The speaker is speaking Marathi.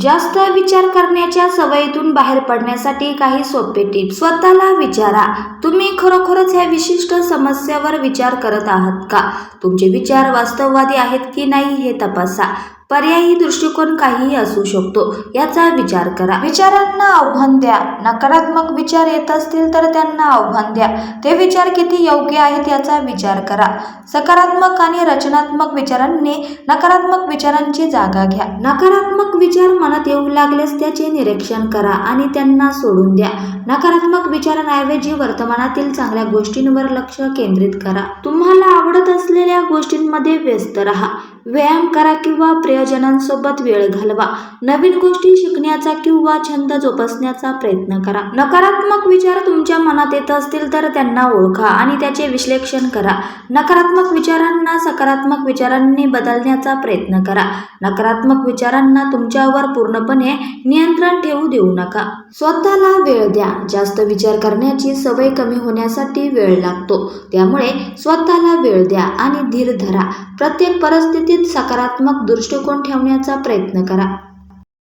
जास्त विचार करण्याच्या सवयीतून बाहेर पडण्यासाठी काही सोपे टिप्स. स्वतःला विचारा. तुम्ही खरोखरच ह्या विशिष्ट समस्येवर विचार करत आहात का? तुमचे विचार वास्तववादी आहेत की नाही हे तपासा. पर्यायी दृष्टिकोन काहीही असू शकतो याचा विचार करा. विचारांना आव्हान द्या. नकारात्मक विचार येत असतील तर त्यांना आव्हान द्या. ते विचार किती योग्य आहेत याचा विचार करा. सकारात्मक आणि रचनात्मक विचारांनी नकारात्मक विचारांची जागा घ्या. नकारात्मक विचार मनात येऊ लागल्यास त्याचे निरीक्षण करा आणि त्यांना सोडून द्या. नकारात्मक विचारांऐवजी वर्तमानातील चांगल्या गोष्टींवर लक्ष केंद्रित करा. तुम्हाला आवडत असलेल्या गोष्टींमध्ये व्यस्त राहा. व्यायाम करा किंवा प्रियजनांसोबत वेळ घालवा. नवीन गोष्टी शिकण्याचा किंवा छंद जोपासण्याचा प्रयत्न करा. नकारात्मक विचार तुमच्या मनात येत असतील तर त्यांना ओळखा आणि त्याचे विश्लेषण करा. नकारात्मक विचारांना सकारात्मक विचारांनी बदलण्याचा प्रयत्न करा. नकारात्मक विचारांना तुमच्यावर पूर्णपणे नियंत्रण ठेवू देऊ नका. स्वतःला वेळ द्या. जास्त विचार करण्याची सवय कमी होण्यासाठी वेळ लागतो. त्यामुळे स्वतःला वेळ द्या आणि धीर धरा. प्रत्येक परिस्थितीत सकारात्मक दृष्टिकोन ठेवण्याचा प्रयत्न करा.